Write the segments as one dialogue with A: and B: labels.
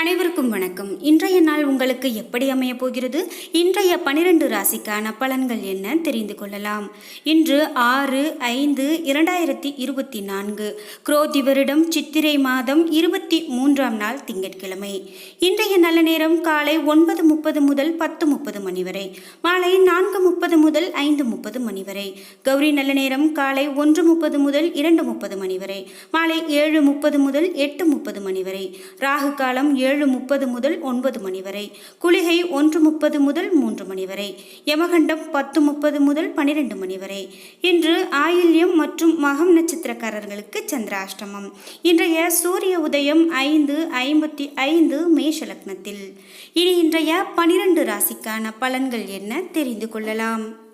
A: அனைவருக்கும் வணக்கம். இன்றைய நாள் உங்களுக்கு எப்படி அமைய போகிறது? இன்றைய பனிரெண்டு ராசிக்கான பலன்கள் என்ன தெரிந்து கொள்ளலாம். இன்று ஆறு ஐந்து இரண்டாயிரத்தி இருபத்தி நான்கு. குரோதி வருடம் சித்திரை மாதம் இருபத்தி மூன்றாம் நாள் திங்கட்கிழமை. இன்றைய நல்ல நேரம் காலை ஒன்பது முப்பது முதல் பத்து முப்பது மணி வரை. மாலை நான்கு முப்பது முதல் ஐந்து முப்பது மணி வரை. கௌரி நல்ல நேரம் காலை ஒன்று முப்பது முதல் இரண்டு முப்பது மணி வரை. மாலை ஏழு முப்பது முதல் எட்டு முப்பது மணி வரை. ராகு காலம் ஏழு முப்பது முதல் ஒன்பது மணி வரை. குளிகை ஒன்று முப்பது முதல் மூன்று மணி வரை. யமகண்டம் பத்து முப்பது முதல் பனிரெண்டு மணி வரை. இன்று ஆயில்யம் மற்றும் மகம் நட்சத்திரக்காரர்களுக்கு சந்திராஷ்டமம். இன்றைய சூரிய உதயம் ஐந்து ஐம்பத்தி ஐந்து மேஷ லக்னத்தில். இனி இன்றைய பனிரெண்டு ராசிக்கான பலன்கள் என்ன தெரிந்து கொள்ளலாம்.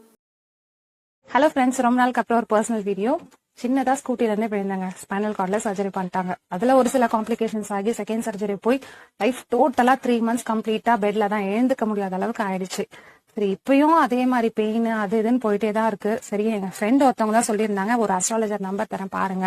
B: ஹலோ ஃப்ரெண்ட்ஸ் ரொம்ப நாளுக்கு அப்புறம் ஒரு பர்சனல் வீடியோ சின்னதா ஸ்கூட்டிலேருந்தே போயிருந்தாங்க ஸ்பைனல் கார்டில் சர்ஜரி பண்ணிட்டாங்க. அதில் ஒரு சில காம்ப்ளிகேஷன்ஸ் ஆகி செகண்ட் சர்ஜரி போய் லைஃப் டோட்டலாக த்ரீ மந்த்ஸ் கம்ப்ளீட்டாக பெட்டில் தான் எழுந்துக்க முடியாத அளவுக்கு ஆயிடுச்சு. சரி இப்பயும் அதே மாதிரி பெயின் அது இதுன்னு போயிட்டே தான் இருக்கு. சரி எங்கள் ஃப்ரெண்ட் ஒருத்தவங்க தான் சொல்லியிருந்தாங்க. ஒரு அஸ்ட்ராலஜர் நம்பர் தரேன் பாருங்க.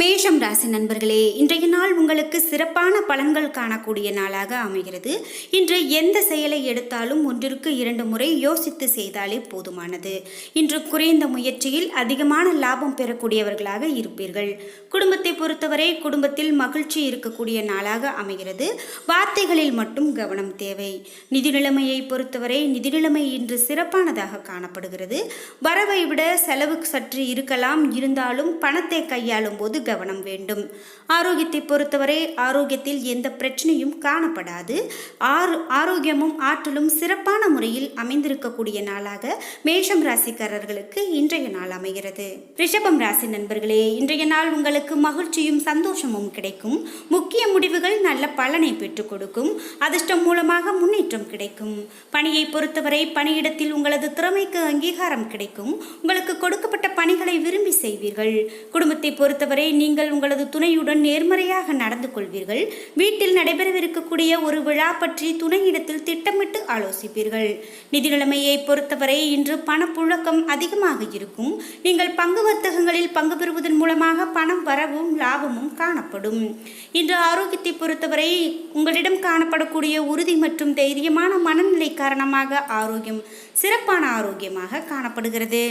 A: மேஷம் ராசி நண்பர்களே இன்றைய நாள் உங்களுக்கு சிறப்பான பலன்கள் காணக்கூடிய நாளாக அமைகிறது. இன்று எந்த செயலை எடுத்தாலும் ஒன்றிற்கு இரண்டு முறை யோசித்து செய்தாலே போதுமானது. இன்று குறைந்த முயற்சியில் அதிகமான லாபம் பெறக்கூடியவர்களாக இருப்பீர்கள். குடும்பத்தை பொறுத்தவரை குடும்பத்தில் மகிழ்ச்சி இருக்கக்கூடிய நாளாக அமைகிறது. வார்த்தைகளில் மட்டும் கவனம் தேவை. நிதி நிலைமையை பொறுத்தவரை நிதி நிலைமை இன்று சிறப்பானதாக காணப்படுகிறது. வரவை விட செலவு சற்று இருக்கலாம். இருந்தாலும் பணத்தை கையாளும் போது கவனம் வேண்டும். ஆரோக்கியத்தை பொறுத்தவரை ஆரோக்கியத்தில் எந்த பிரச்சனையும் காணப்படாது. ஆறு ஆரோக்கியமும் ஆற்றலும் சிறப்பான முறையில் அமைந்திருக்கக்கூடிய நாளாக மேஷம் ராசிக்காரர்களுக்கு இன்றைய நாள் அமைகிறது. ரிஷபம் ராசி நண்பர்களே இன்றைய நாள் உங்களுக்கு மகிழ்ச்சியும் சந்தோஷமும் கிடைக்கும். முக்கிய முடிவுகள் நல்ல பலனை பெற்றுக் கொடுக்கும். அதிர்ஷ்டம் மூலமாக முன்னேற்றம் கிடைக்கும். பணியை பொறுத்தவரை பணியிடத்தில் உங்களது திறமைக்கு அங்கீகாரம் கிடைக்கும். உங்களுக்கு கொடுக்கப்பட்ட பணிகளை விரும்பி செய்வீர்கள். குடும்பத்தை பொறுத்தவரை நீங்கள் உங்களது துணையுடன் நேர்மறையாக நடந்து கொள்வீர்கள். வீட்டில் நடைபெறவிருக்கக்கூடிய ஒரு விழா பற்றி துணையிடத்தில் திட்டமிட்டு ஆலோசிப்பீர்கள். நிதி நிலைமையை பொறுத்தவரை இன்று பணப்புழக்கம் அதிகமாக இருக்கும். நீங்கள் பங்கு வர்த்தகங்களில் பங்கு பெறுவதன் மூலமாக பணம் வரவும் லாபமும் காணப்படும். இன்று ஆரோக்கியத்தை பொறுத்தவரை உங்களிடம் காணப்படக்கூடிய உறுதி மற்றும் தைரியமான மனநிலை காரணமாக ஆரோக்கியம் சிறப்பான ஆரோக்கியமாக காணப்படுகிறது.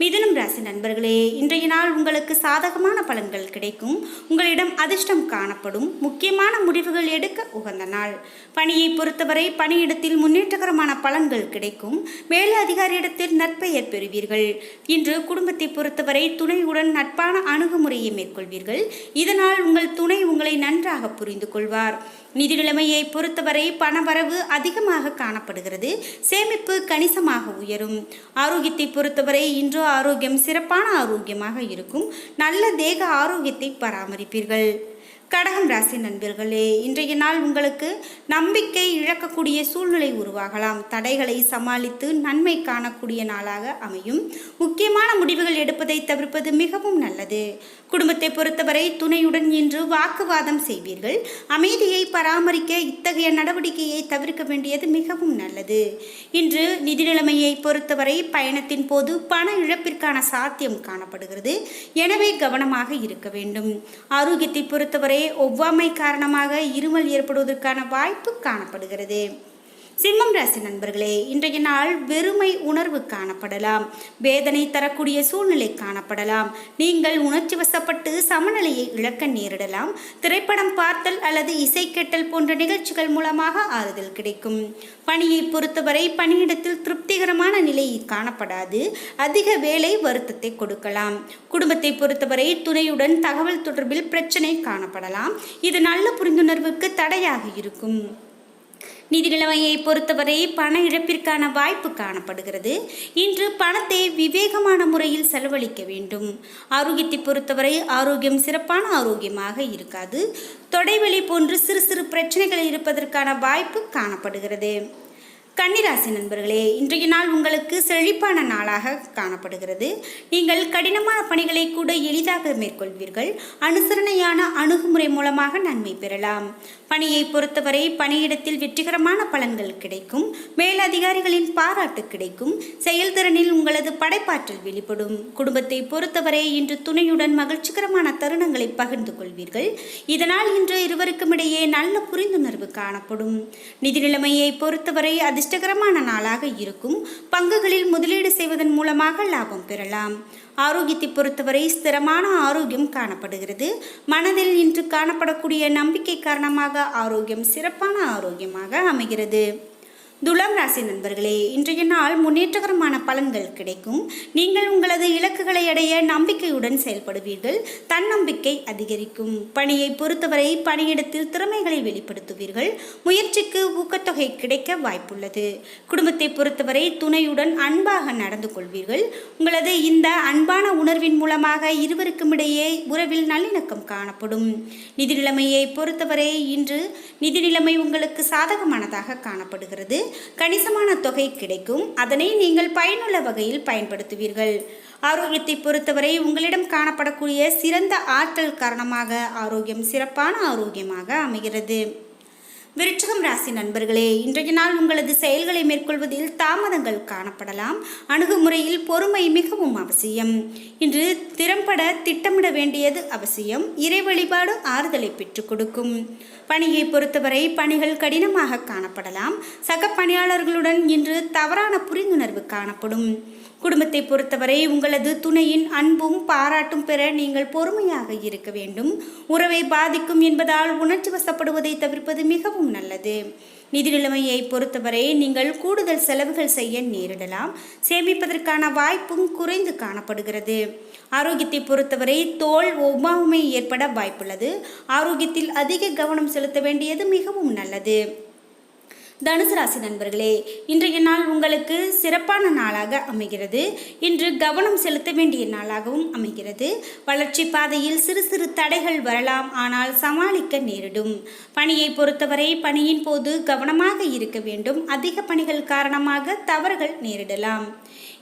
A: மிதுனம் ராசி நண்பர்களே இன்றைய நாள் உங்களுக்கு சாதகமான பலன்கள் கிடைக்கும். உங்களிடம் அதிர்ஷ்டம் காணப்படும். முக்கியமான முடிவுகள் எடுக்க உகந்த நாள். பணியை பொறுத்தவரை பணியிடத்தில் முன்னேற்றகரமான பலன்கள் கிடைக்கும். மேலே அதிகாரியிடத்தில் நற்பெயர் பெறுவீர்கள். இன்று குடும்பத்தை பொறுத்தவரை துணையுடன் நட்பான அணுகுமுறையை மேற்கொள்வீர்கள். இதனால் உங்கள் துணை உங்களை நன்றாக புரிந்து கொள்வார். நிதி நிலைமையை பொறுத்தவரை பணவரவு அதிகமாக காணப்படுகிறது. சேமிப்பு கணிசமாக உயரும். ஆரோக்கியத்தை பொறுத்தவரை இன்று ஆரோக்கியம் சிறப்பான ஆரோக்கியமாக இருக்கும். நல்ல தேக ஆரோக்கியத்தை பராமரிப்பீர்கள். கடகம் ராசி நண்பர்களே இன்றைய நாள் உங்களுக்கு நம்பிக்கை இழக்கக்கூடிய சூழ்நிலை உருவாகலாம். தடைகளை சமாளித்து நன்மை காணக்கூடிய நாளாக அமையும். முக்கியமான முடிவுகள் எடுப்பதை தவிர்ப்பது மிகவும் நல்லது. குடும்பத்தை பொறுத்தவரை துணையுடன் இன்று வாக்குவாதம் செய்வீர்கள். அமைதியை பராமரிக்க இத்தகைய நடவடிக்கையை தவிர்க்க வேண்டியது மிகவும் நல்லது. இன்று நிதி நிலைமையை பொறுத்தவரை பயணத்தின் போது பண இழப்பிற்கான சாத்தியம் காணப்படுகிறது. எனவே கவனமாக இருக்க வேண்டும். ஆரோக்கியத்தை பொறுத்தவரை ஒவ்வாமை காரணமாக இருமல் ஏற்படுவதற்கான வாய்ப்பு காணப்படுகிறது. சிம்மம் ராசி நண்பர்களே இன்றைய நாள் வெறுமை உணர்வு காணப்படலாம். வேதனை தரக்கூடிய சூழ்நிலை காணப்படலாம். நீங்கள் உணர்ச்சி வசப்பட்டு சமநிலையை இழக்க நேரிடலாம். திரைப்படம் பார்த்தல் அல்லது இசை கேட்டல் போன்ற நிகழ்ச்சிகள் மூலமாக ஆறுதல் கிடைக்கும். பணியை பொறுத்தவரை பணியிடத்தில் திருப்திகரமான நிலை காணப்படாது. அதிக வேலை வருத்தத்தை கொடுக்கலாம். குடும்பத்தை பொறுத்தவரை துணையுடன் தகவல் தொடர்பில் பிரச்சனை காணப்படலாம். இது நல்ல புரிந்துணர்வுக்கு தடையாக இருக்கும். நிதி நிலைமையை பொறுத்தவரை பண இழப்பிற்கான வாய்ப்பு காணப்படுகிறது. இன்று பணத்தை விவேகமான முறையில் செலவழிக்க வேண்டும். ஆரோக்கியத்தை பொறுத்தவரை ஆரோக்கியம் சிறப்பான ஆரோக்கியமாக இருக்காது. தொடைவெளி போன்று சிறு சிறு பிரச்சனைகள் இருப்பதற்கான வாய்ப்பு காணப்படுகிறது. கன்னிராசி நண்பர்களே இன்றைய நாள் உங்களுக்கு செழிப்பான நாளாக காணப்படுகிறது. நீங்கள் கடினமான பணிகளை கூட எளிதாக மேற்கொள்வீர்கள். அனுசரணையான அணுகுமுறை மூலமாக நன்மை பெறலாம். பணியை பொறுத்தவரை பணியிடத்தில் வெற்றிகரமான பலன்கள் கிடைக்கும். மேலதிகாரிகளின் பாராட்டு கிடைக்கும். செயல்திறனில் உங்களது படைப்பாற்றல் வெளிப்படும். குடும்பத்தை பொறுத்தவரை இன்று துணையுடன் மகிழ்ச்சிகரமான தருணங்களை பகிர்ந்து கொள்வீர்கள். இதனால் இன்று இருவருக்கும் இடையே நல்ல புரிந்துணர்வு காணப்படும். நிதி நிலைமையை பொறுத்தவரை அதிர்ஷ்டகரமான நாளாக இருக்கும். பங்குகளில் முதலீடு செய்வதன் மூலமாக லாபம் பெறலாம். ஆரோக்கியத்தை பொறுத்தவரை ஸ்திரமான ஆரோக்கியம் காணப்படுகிறது. மனதில் இன்று காணப்படக்கூடிய நம்பிக்கை காரணமாக ஆரோக்கியம் சிறப்பான ஆரோக்கியமாக அமைகிறது. துலாம் ராசி நண்பர்களே இன்றைய நாள் முன்னேற்றகரமான பலன்கள் கிடைக்கும். நீங்கள் உங்களது இலக்குகளை அடைய நம்பிக்கையுடன் செயல்படுவீர்கள். தன்னம்பிக்கை அதிகரிக்கும். பணியை பொறுத்தவரை பணியிடத்தில் திறமைகளை வெளிப்படுத்துவீர்கள். முயற்சிக்கு ஊக்கத்தொகை கிடைக்க வாய்ப்புள்ளது. குடும்பத்தை பொறுத்தவரை துணையுடன் அன்பாக நடந்து கொள்வீர்கள். உங்களது இந்த அன்பான உணர்வின் மூலமாக இருவருக்கும் இடையே உறவில் நல்லிணக்கம் காணப்படும். நிதி நிலைமையை பொறுத்தவரை இன்று நிதி நிலைமை உங்களுக்கு சாதகமானதாக காணப்படுகிறது. கணிசமான தொகை கிடைக்கும். அதனை நீங்கள் பயனுள்ள வகையில் பயன்படுத்துவீர்கள். ஆரோக்கியத்தை பொறுத்தவரை உங்களிடம் காணப்படக்கூடிய சிறந்த ஆற்றல் காரணமாக ஆரோக்கியம் சிறப்பான ஆரோக்கியமாக அமைகிறது. விருட்சகம் ராசி நண்பர்களே இன்றைய நாள் உங்களது செயல்களை மேற்கொள்வதில் தாமதங்கள் காணப்படலாம். அணுகுமுறையில் பொறுமை மிகவும் அவசியம். இன்று திறம்பட திட்டமிட வேண்டியது அவசியம். இறை வழிபாடு ஆறுதலை பெற்றுக் கொடுக்கும். பணியை பொறுத்தவரை பணிகள் கடினமாக காணப்படலாம். சக பணியாளர்களுடன் இன்று தவறான புரிந்துணர்வு காணப்படும். குடும்பத்தை பொறுத்தவரை உங்களது துணையின் அன்பும் பாராட்டும் பெற நீங்கள் பொறுமையாக இருக்க வேண்டும். உறவை பாதிக்கும் என்பதால் உணர்ச்சி வசப்படுவதை தவிர்ப்பது மிகவும் நல்லது. நிதி நிலைமையை பொறுத்தவரை நீங்கள் கூடுதல் செலவுகள் செய்ய நேரிடலாம். சேமிப்பதற்கான வாய்ப்பும் குறைந்து காணப்படுகிறது. ஆரோக்கியத்தை பொறுத்தவரை தோல் ஒவ்வாமை ஏற்பட வாய்ப்புள்ளது. ஆரோக்கியத்தில் அதிக கவனம் செலுத்த வேண்டியது மிகவும் நல்லது. தனுசு ராசி நண்பர்களே இன்றைய நாள் உங்களுக்கு சிறப்பான நாளாக அமைகிறது. இன்று கவனம் செலுத்த வேண்டிய நாளாகவும் அமைகிறது. வளர்ச்சி பாதையில் சிறு சிறு தடைகள் வரலாம் ஆனால் சமாளிக்க நேரிடும். பணியை பொறுத்தவரை பணியின் போது கவனமாக இருக்க வேண்டும். அதிக பணிகள் காரணமாக தவறுகள் நேரிடலாம்.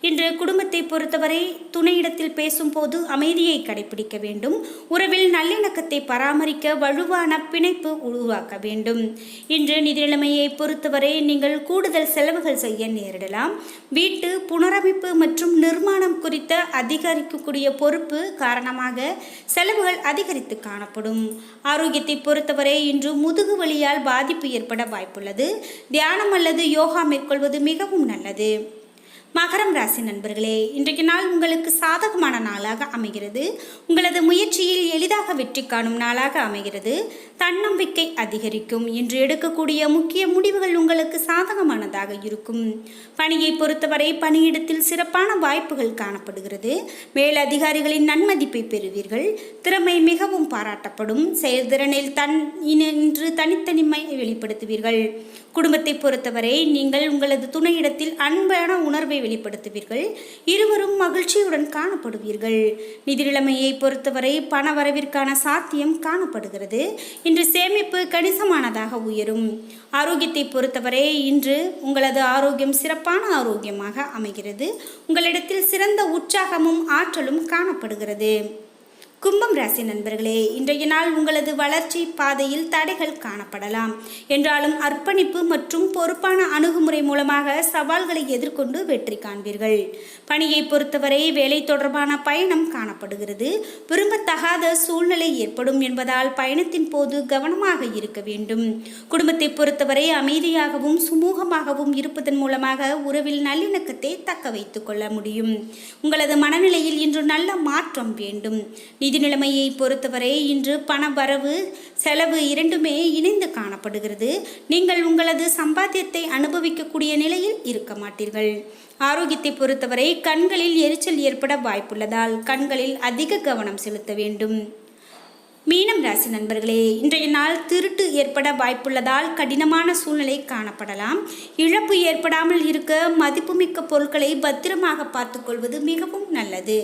A: இன்று குடும்பத்தை பொறுத்தவரை துணையிடத்தில் பேசும்போது அமைதியை கடைபிடிக்க வேண்டும். உறவில் நல்லிணக்கத்தை பராமரிக்க வலுவான பிணைப்பு உருவாக்க வேண்டும். இன்று நிதிநிலைமையை பொறுத்தவரை நீங்கள் கூடுதல் செலவுகள் செய்ய நேரிடலாம். வீட்டு புனரமைப்பு மற்றும் நிர்மாணம் குறித்த அதிகரிக்கக்கூடிய பொறுப்பு காரணமாக செலவுகள் அதிகரித்து காணப்படும். ஆரோக்கியத்தை பொறுத்தவரை இன்று முதுகு வலியால் பாதிப்பு ஏற்பட வாய்ப்புள்ளது. தியானம் அல்லது யோகா மேற்கொள்வது மிகவும் நல்லது. மகரம் ராசி நண்பர்களே இன்றைக்கு நாள் உங்களுக்கு சாதகமான நாளாக அமைகிறது. உங்களது முயற்சியில் எளிதாக வெற்றி காணும் நாளாக அமைகிறது. தன்னம்பிக்கை அதிகரிக்கும். இன்று எடுக்கக்கூடிய முக்கிய முடிவுகள் உங்களுக்கு சாதகமானதாக இருக்கும். பணியை பொறுத்தவரை பணியிடத்தில் சிறப்பான வாய்ப்புகள் காணப்படுகிறது. மேலதிகாரிகளின் நன்மதிப்பை பெறுவீர்கள். திறமை மிகவும் பாராட்டப்படும். செயல்திறனில் தன் இன்று தனித்தனிமை வெளிப்படுத்துவீர்கள். குடும்பத்தை பொறுத்தவரை நீங்கள் உங்களது துணையிடத்தில் அன்பான உணர்வை வெளிப்படுத்துவீர்கள். இருவரும் மகிழ்ச்சியுடன் காணப்படுவீர்கள். நிதிநிலைமையை பொறுத்தவரை பண வரவிற்கான சாத்தியம் காணப்படுகிறது. இன்று சேமிப்பு கணிசமானதாக உயரும். ஆரோக்கியத்தை பொறுத்தவரை இன்று உங்களது ஆரோக்கியம் சிறப்பான ஆரோக்கியமாக அமைகிறது. உங்களிடத்தில் சிறந்த உற்சாகமும் ஆற்றலும் காணப்படுகிறது. கும்பம் ராசி நண்பர்களே இன்றைய நாள் உங்களது வளர்ச்சி பாதையில் தடைகள் காணப்படலாம். என்றாலும் அர்ப்பணிப்பு மற்றும் பொறுப்பான அணுகுமுறை மூலமாக சவால்களை எதிர்கொண்டு வெற்றி காண்பீர்கள். பணியை பொறுத்தவரை வேலை தொடர்பான பயணம் காணப்படுகிறது. விரும்பத்தகாத சூழ்நிலை ஏற்படும் என்பதால் பயணத்தின் போது கவனமாக இருக்க வேண்டும். குடும்பத்தை பொறுத்தவரை அமைதியாகவும் சுமூகமாகவும் இருப்பதன் மூலமாக உறவில் நல்லிணக்கத்தை தக்க வைத்துக் கொள்ள முடியும். உங்களது மனநிலையில் இன்று நல்ல மாற்றம் வேண்டும். நிதி நிலைமையை பொறுத்தவரை இன்று பண வரவு செலவு இரண்டுமே இணைந்து காணப்படுகிறது. நீங்கள் உங்களது சம்பாத்தியத்தை அனுபவிக்கக்கூடிய நிலையில் இருக்க மாட்டீர்கள். ஆரோக்கியத்தை பொறுத்தவரை கண்களில் எரிச்சல் ஏற்பட வாய்ப்புள்ளதால் கண்களில் அதிக கவனம் செலுத்த வேண்டும். மீனம் ராசி நண்பர்களே இன்றைய நாள் திருட்டு ஏற்பட வாய்ப்புள்ளதால் கடினமான சூழ்நிலை காணப்படலாம். இழப்பு ஏற்படாமல் இருக்க மதிப்புமிக்க பொருட்களை பத்திரமாக பார்த்துக்கொள்வது மிகவும் நல்லது.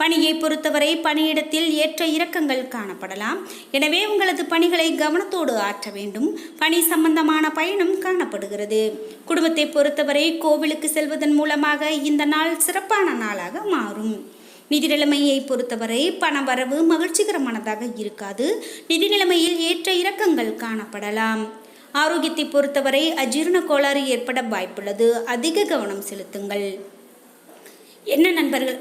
A: பணியை பொறுத்தவரை பணியிடத்தில் ஏற்ற இறக்கங்கள் காணப்படலாம். எனவே உங்களது பணிகளை கவனத்தோடு ஆற்ற வேண்டும். பணி சம்பந்தமான பயணம் காணப்படுகிறது. குடும்பத்தை பொறுத்தவரை கோவிலுக்கு செல்வதன் மூலமாக இந்த நாள் சிறப்பான நாளாக மாறும். நிதி நிலைமையை பொறுத்தவரை பண வரவு மகிழ்ச்சிகரமானதாக இருக்காது. நிதி நிலைமையில் ஏற்ற இறக்கங்கள் காணப்படலாம். ஆரோக்கியத்தை பொறுத்தவரை அஜீரண கோளாறு ஏற்பட வாய்ப்புள்ளது. அதிக கவனம் செலுத்துங்கள். என்ன நண்பர்கள்?